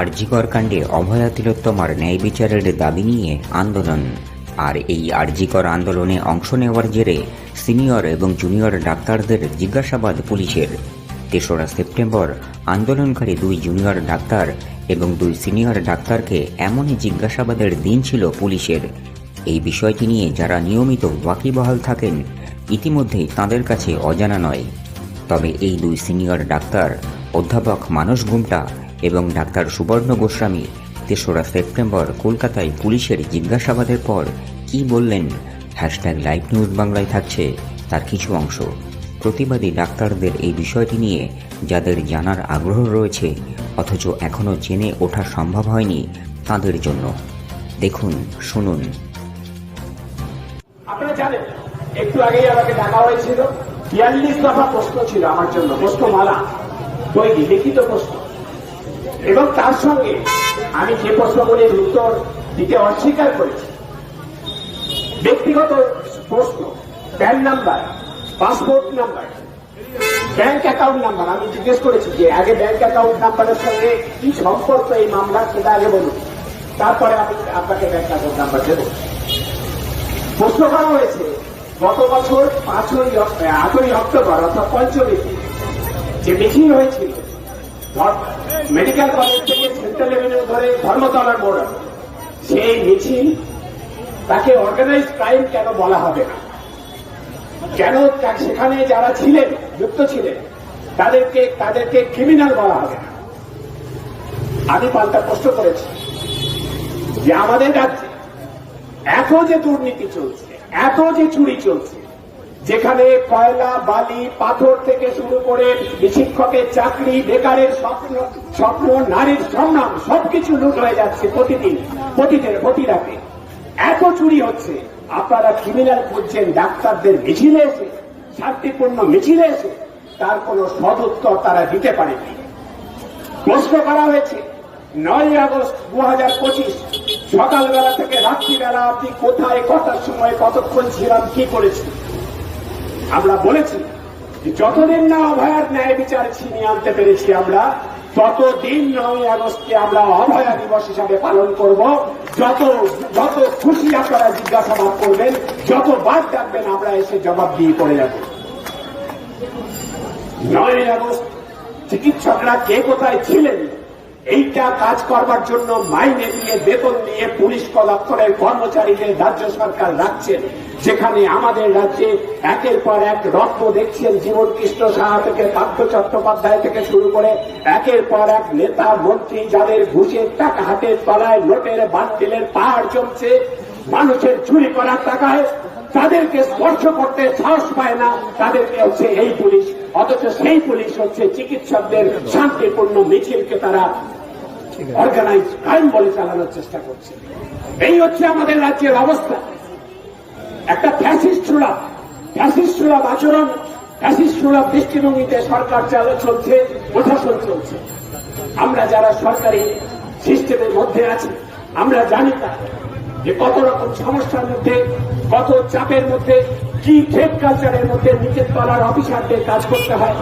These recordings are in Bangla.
আরজিকর কাণ্ডে অভয়া তিলোত্তমার ন্যায় বিচারের দাবি নিয়ে আন্দোলন। আর এই আরজিকর আন্দোলনে অংশ নেওয়ার জেরে সিনিয়র এবং জুনিয়র ডাক্তারদের জিজ্ঞাসাবাদ পুলিশের। তেসরা সেপ্টেম্বর, আন্দোলনকারী দুই জুনিয়র ডাক্তার এবং দুই সিনিয়র ডাক্তারকে এমনই জিজ্ঞাসাবাদের দিন ছিল পুলিশের। এই বিষয়টি নিয়ে যারা নিয়মিত ওয়াকিবহাল থাকেন, ইতিমধ্যেই তাদের কাছে অজানা নয়। তবে এই দুই সিনিয়র ডাক্তার অধ্যাপক মানস গুমটা এবং ডাক্তার সুবর্ণ গোস্বামী তেসরা সেপ্টেম্বর কলকাতায় পুলিশের জিজ্ঞাসাবাদের পর কি বললেন? হ্যাশট্যাগ লাইভ নিউজ বাংলায় থাকছে তার কিছু অংশ। প্রতিবাদী ডাক্তারদের এই বিষয়টি নিয়ে যাদের জানার আগ্রহ রয়েছে, অথচ এখনও জেনে ওঠা সম্ভব হয়নি তাদের জন্য। দেখুন, শুনুন। একটু আগেই আমাকে ডাকা হয়েছিল। বিয়াল্লিশ দফা প্রশ্ন ছিল আমার জন্য, প্রশ্নমালা। তৈরি লিখিত প্রশ্ন। এবং তার সঙ্গে আমি যে প্রশ্নগুলির উত্তর দিতে অস্বীকার করেছি। ব্যক্তিগত প্রশ্ন PAN number, passport number, bank account number. আমি জিজ্ঞেস করেছি যে আগে ব্যাংক অ্যাকাউন্ট নাম্বারের সঙ্গে কি সম্পর্ক এই মামলার সেটা আগে বলুন। তারপরে আমি আপনাকে ব্যাংক অ্যাকাউন্ট নাম্বার দেবো। প্রশ্ন করা হয়েছে, গত বছর পাঁচই আটই অক্টোবর অর্থাৎ পঞ্চমীতে যে মিছিল হয়েছিল মেডিকেল কলেজ থেকে সেন্ট্রাল এভিনিউ ধরে ধর্মতলার মোড় সেই মিছিল তাকে অর্গানাইজ ক্রাইম কেন বলা হবে না? কেন সেখানে যারা ছিলেন, যুক্ত ছিলেন, তাদেরকে তাদেরকে ক্রিমিনাল বলা হবে না? আমি পাল্টা প্রশ্ন করেছি যে আমাদের রাজ্যে এত যে দুর্নীতি চলছে, এত যে চুরি চলছে যেখানে কয়লা, বালি, পাথর থেকে শুরু করে শিক্ষকের চাকরি, বেকারের স্বপ্ন স্বপ্ন, নারীর সম্মান সবকিছু লুট হয়ে যাচ্ছে প্রতিদিন প্রতিদিন প্রতি রাতে এত চুরি হচ্ছে। আপনারা ক্রিমিনাল করছেন ডাক্তারদের মিছিলে এসে, শান্তিপূর্ণ মিছিলে এসে, তার কোন সদুত্তর তারা দিতে পারেনি প্রশ্ন করা হয়েছে নয় আগস্ট দু হাজার পঁচিশ, সকালবেলা থেকে রাত্রিবেলা আপনি কোথায়, কটার সময় কতক্ষণ ছিলাম, কি করেছি আমরা বলেছি যে যতদিন না অভয়ার ন্যায় বিচার ছিনিয়ে আনতে পেরেছি আমরা, ততদিন নয় আগস্টকে আমরা অভয়া দিবস হিসাবে পালন করব। যত যত খুশি আপনারা জিজ্ঞাসাবাদ করবেন, যত বাদ ডাকবেন আমরা এসে জবাব দিয়ে পড়ে যাব। নয় আগস্ট, চিকিৎসকরা কে কোথায় ছিলেন? এইটা কাজ করবার জন্য মাইনে দিয়ে, বেতন দিয়ে পুলিশ দপ্তরের কর্মচারীদের রাজ্য সরকার রাখছেন যেখানে আমাদের রাজ্যে একের পর এক রত্ন দেখছেন জীবন কৃষ্ণ সাহা থেকে পার্থ চট্টোপাধ্যায় থেকে শুরু করে একের পর এক নেতা, মন্ত্রী, যাদের ঘুষের টাকা হাতের তলায় নোটের বান্ডিলের পাহাড় জমছে, মানুষের চুরি করার টাকায় তাদেরকে স্পর্শ করতে সাহস পায় না, তাদেরকে হচ্ছে এই পুলিশ। অথচ সেই পুলিশ হচ্ছে চিকিৎসকদের শান্তিপূর্ণ মিছিলকে তারা অর্গানাইজ ক্রাইম বলে চালানোর চেষ্টা করছে। এই হচ্ছে আমাদের রাজ্যের অবস্থা। একটা ফ্যাসিস্ট সুলভ ফ্যাসিস্ট সুলভ আচরণ ফ্যাসিস্ট সুলভ দৃষ্টিভঙ্গিতে সরকার চালু চলছে প্রশাসন চলছে। আমরা যারা সরকারি সিস্টেমের মধ্যে আছি আমরা জানি তা যে কত রকম সমস্যার মধ্যে কত চাপের মধ্যে কি ঠেক কালচারের মধ্যে নিচের তলার অফিসারদের কাজ করতে হয়?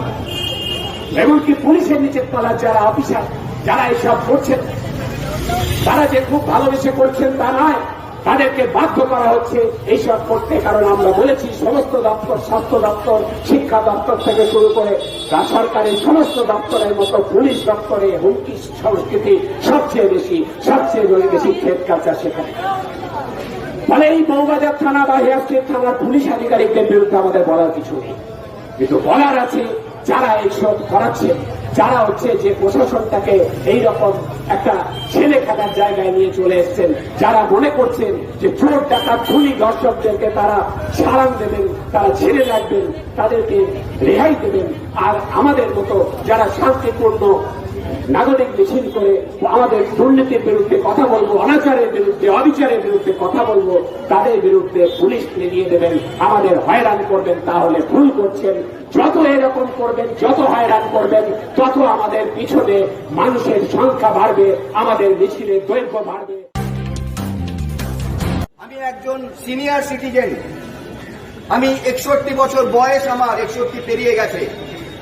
এমনকি পুলিশের নিচের তলার যারা অফিসার, যারা এসব করছেন, তারা যে খুব ভালোবেসে করছেন তা নয়, তাদেরকে বাধ্য করা হচ্ছে এইসব করতে। কারণ আমরা বলেছি, সমস্ত দপ্তর, স্বাস্থ্য দপ্তর, শিক্ষা দপ্তর থেকে শুরু করে সরকারের সমস্ত দপ্তরের মতো পুলিশ দপ্তরে হুমকি সংস্কৃতি সবচেয়ে বেশি সবচেয়ে বেশি ক্ষেত কালচার সেখানে। ফলে এই বৌবাজার থানা বা হেয়ারস্ট্রিট থানার পুলিশ আধিকারিকদের বিরুদ্ধে আমাদের বলার কিছু নেই। কিন্তু বলার আছে, যারা এইসব করাচ্ছে, যারা হচ্ছে যে প্রশাসনটাকে এইরকম একটা ছেলে খেলার জায়গায় নিয়ে চলে এসছেন। যারা মনে করছেন যে চোর, ডাকাত, খুনি দর্শকদেরকে তারা সারান দেবেন, তারা ছেড়ে রাখবেন, তাদেরকে রেহাই দেবেন। আর আমাদের মতো যারা শান্তিপূর্ণ নাগরিক মিছিল করে আমাদের দুর্নীতির বিরুদ্ধে কথা বলব, অনাচারের বিরুদ্ধে, অবিচারের বিরুদ্ধে কথা বলব, তাদের বিরুদ্ধে পুলিশ নিয়ে দেবেন, আমাদের হয়রান করবেন, তাহলে ভুল করছেন। যত এরকম করবেন, যত হয়রান করবেন, তত আমাদের পিছনে মানুষের সংখ্যা বাড়বে। আমাদের মিছিলের দৈর্ঘ্য বাড়বে। আমি একজন সিনিয়র সিটিজেন আমি একষট্টি বছর বয়স আমার, একষট্টি পেরিয়ে গেছে।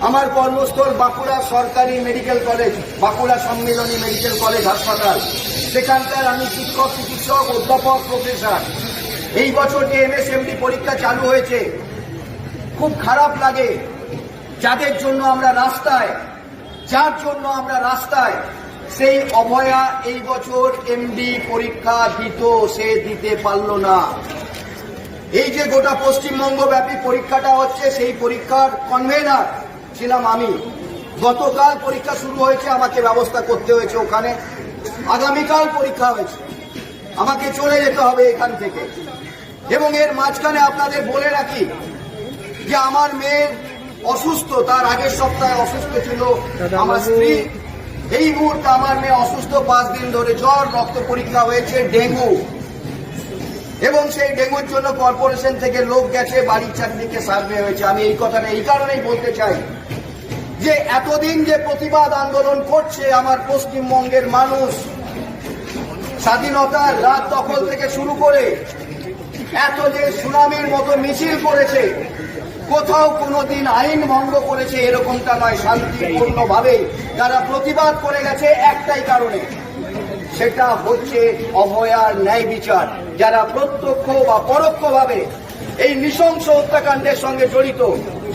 আমার কর্মস্থল বাঁকুড়া সরকারি medical college, Bankura Sammilani medical college হাসপাতাল। সেখানকার আমি শিক্ষক, চিকিৎসক, অধ্যাপক প্রফেসর এই বছর যে এমএসএমডি পরীক্ষা চালু হয়েছে, খুব খারাপ লাগে। যাদের জন্য আমরা রাস্তায়, যার জন্য আমরা রাস্তায় সেই অভয়া এই বছর এমডি পরীক্ষা দিত সে দিতে পারল না। এই যে গোটা পশ্চিমবঙ্গ ব্যাপী পরীক্ষাটা হচ্ছে সেই পরীক্ষার কনভেনার ছিলাম আমি। গতকাল পরীক্ষা শুরু হয়েছে আমাকে ব্যবস্থা করতে হয়েছে ওখানে। আগামীকাল পরীক্ষা হয়েছে। আমাকে চলে যেতে হবে এখান থেকে। এবং এর মাঝখানে আপনাদের বলে রাখি যে আমার মেয়ে অসুস্থ তার আগের সপ্তাহে অসুস্থ ছিল। আমার স্ত্রী এই মুহূর্তে আমার মেয়ে অসুস্থ, পাঁচ দিন ধরে জ্বর, রক্ত পরীক্ষা হয়েছে, ডেঙ্গু। এবং সেই ডেঙ্গুর জন্য কর্পোরেশন থেকে লোক গেছে, বাড়ির চারদিকে সার্ভে হয়েছে। আমি এই কথাটা এই কারণেই বলতে চাই যে এতদিন যে প্রতিবাদ আন্দোলন করছে আমার পশ্চিমবঙ্গের মানুষ, স্বাধীনতার রাত দখল থেকে শুরু করে এত যে সুনামির মতো মিছিল করেছে কোথাও কোনোদিন আইন ভঙ্গ করেছে এরকমটা নয়, শান্তিপূর্ণভাবে যারা প্রতিবাদ করে গেছে একটাই কারণে। সেটা হচ্ছে অভয়ার ন্যায় বিচার। যারা প্রত্যক্ষ বা পরোক্ষভাবে এই নৃশংস হত্যাকাণ্ডের সঙ্গে জড়িত,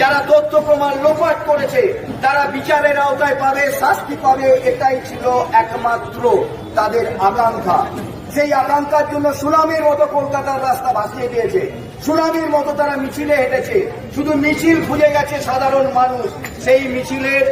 যারা তথ্য প্রমাণ লোপাট করেছে, তারা বিচারের আওতায় পাবে, শাস্তি পাবে, এটাই ছিল একমাত্র তাদের আকাঙ্ক্ষা। সেই আকাঙ্ক্ষার জন্য সুনামের মতো কলকাতার রাস্তা ভাসিয়ে দিয়েছে। সুনামির মতো তারা মিছিলে হেঁটেছে। শুধু মিছিল খুঁজে গেছে সাধারণ মানুষ। সেই মিছিলের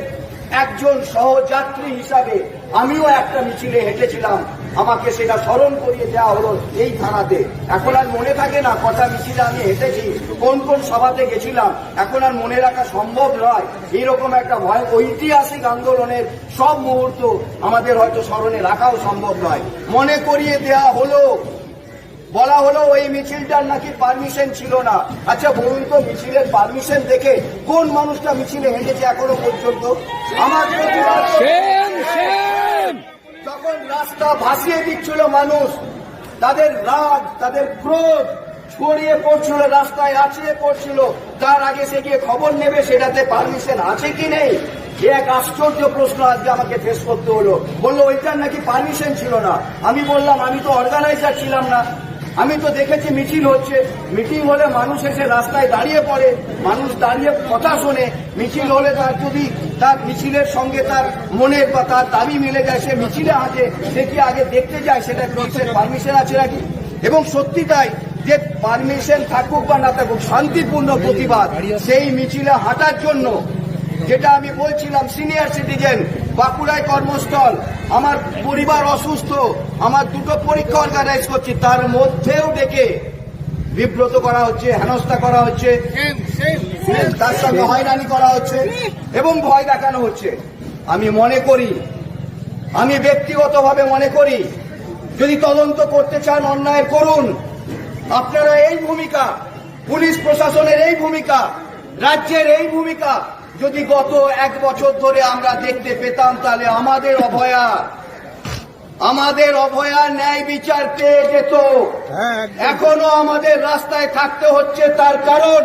একজন সহযাত্রী হিসাবে আমিও একটা মিছিলে হেঁটেছিলাম। আমাকে সেটা স্মরণ করিয়ে দেওয়া হলো এই থানাতে। এখন আর মনে থাকে না কটা মিছিলে আমি হেঁটেছি, কোন কোন সভাতে গেছিলাম। এখন আর মনে রাখা সম্ভব নয়। এইরকম একটা ভয়, ঐতিহাসিক আন্দোলনের সব মুহূর্ত আমাদের হয়তো স্মরণে রাখাও সম্ভব নয়। মনে করিয়ে দেওয়া হলো বলা হলো ওই মিছিলটার নাকি পারমিশন ছিল না। আচ্ছা বলুন তো মিছিলের পারমিশন দেখে কোন মানুষটা মিছিলে হেঁটেছে এখনও পর্যন্ত? আমার যখন রাস্তা ভাসিয়ে দিচ্ছিল মানুষ তাদের রাগ তাদের ক্রোধ ছড়িয়ে পড়ছিল রাস্তায় আছড়ে পড়ছিল। তার আগে সে গিয়ে খবর নেবে সেটাতে পারমিশন আছে কি নেই? এ এক আশ্চর্য প্রশ্ন আজকে আমাকে ফেস করতে হলো। বলল ওইটার নাকি পারমিশন ছিল না। আমি বললাম আমি তো অর্গানাইজার ছিলাম না। আমি তো দেখেছি মিছিল হচ্ছে। মিটিং হলে মানুষ এসে রাস্তায় দাঁড়িয়ে পড়ে, মানুষ দাঁড়িয়ে কথা শোনে। মিছিল হলে তার যদি তার মিছিলের সঙ্গে তার মনের বা তার দাবি মিলে যায়, সে মিছিলে হাঁটে, সে কি আগে দেখতে যায় সেটা ক্রসের পারমিশন আছে নাকি? এবং সত্যি তাই যে পারমিশন থাকুক বা না থাকুক, শান্তিপূর্ণ প্রতিবাদ সেই মিছিলে হাঁটার জন্য, যেটা আমি বলছিলাম সিনিয়র সিটিজেন বাঁকুড়ায় কর্মস্থল। আমার পরিবার অসুস্থ। আমার দুটো পরীক্ষা অর্গানাইজ করছি। তার মধ্যেও ডেকে বিব্রত করা হচ্ছে হেনস্থা করা হচ্ছে। তার সঙ্গে হয়রানি করা হচ্ছে এবং ভয় দেখানো হচ্ছে। আমি মনে করি আমি ব্যক্তিগতভাবে মনে করি যদি তদন্ত করতে চান অন্যায় করুন। আপনারা এই ভূমিকা পুলিশ প্রশাসনের এই ভূমিকা রাজ্যের এই ভূমিকা যদি গত এক বছর ধরে আমরা দেখতে পেতাম তাহলে আমাদের অভয়া আমাদের অভয়া ন্যায় বিচার পেয়ে যেত। এখনও আমাদের রাস্তায় থাকতে হচ্ছে তার কারণ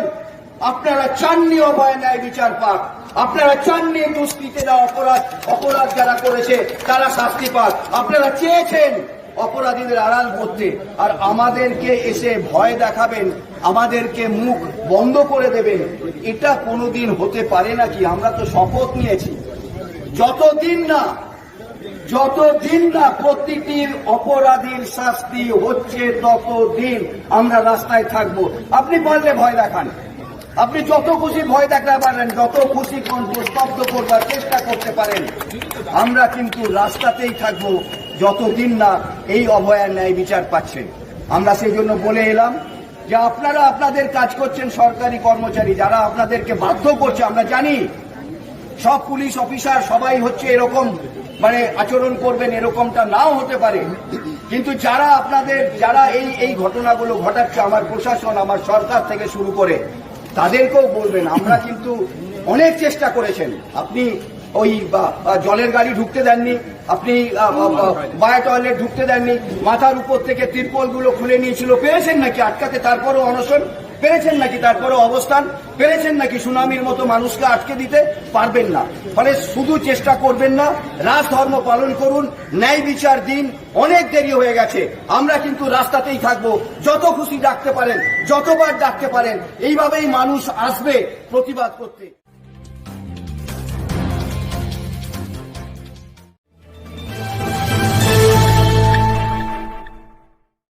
আপনারা চাননি অভয় ন্যায় বিচার পাক আপনারা চাননি দুষ্কৃতীরা অপরাধ অপরাধ যারা করেছে তারা শাস্তি পাক। আপনারা চেয়েছেন অপরাধীদের আড়াল করতে আর আমাদেরকে এসে ভয় দেখাবেন, আমাদেরকে মুখ বন্ধ করে দেবেন, এটা কোনোদিন হতে পারে নাকি? আমরা তো শপথ নিয়েছি। যতদিন না যতদিন না প্রতিটি অপরাধীর শাস্তি হচ্ছে, ততদিন আমরা রাস্তায় থাকব। আপনি পারলে ভয় দেখান। আপনি যত খুশি ভয় দেখাতে পারেন, যত খুশি স্তব্ধ করবার চেষ্টা করতে পারেন। আমরা কিন্তু রাস্তাতেই থাকব। যতদিন না এই অভয়ার ন্যায় বিচার পাচ্ছে। আমরা সেই জন্য বলে এলাম যে আপনারা আপনাদের কাজ করছেন সরকারি কর্মচারী, যারা আপনাদেরকে বাধ্য করছে, আমরা জানি সব পুলিশ অফিসার সবাই হচ্ছে এরকম মানে আচরণ করবেন এরকমটা নাও হতে পারে। কিন্তু যারা আপনাদের, যারা এই এই ঘটনাগুলো ঘটাচ্ছে, আমার প্রশাসন, আমার সরকার থেকে শুরু করে, তাদেরকেও বলবেন, আমরা কিন্তু অনেক চেষ্টা করেছেন। আপনি ওই জলের গাড়ি ঢুকতে দেননি, আপনি বায়া টয়লেট ঢুকতে দেননি, মাথার উপর থেকে তিরপলগুলো খুলে নিয়েছিল, পেরেছেন নাকি আটকাতে? তারপরও অনশন? পেরেছেন নাকি তারপরে অবস্থান? পেরেছেন নাকি সুনামির মতো মানুষকে আটকে দিতে? পারবেন না। ফলে শুধু চেষ্টা করবেন না, রাজ ধর্ম পালন করুন, ন্যায় বিচার দিন, অনেক দেরি হয়ে গেছে। আমরা কিন্তু রাস্তাতেই থাকব। যত খুশি ডাকতে পারেন, যতবার ডাকতে পারেন, এইভাবেই মানুষ আসবে প্রতিবাদ করতে।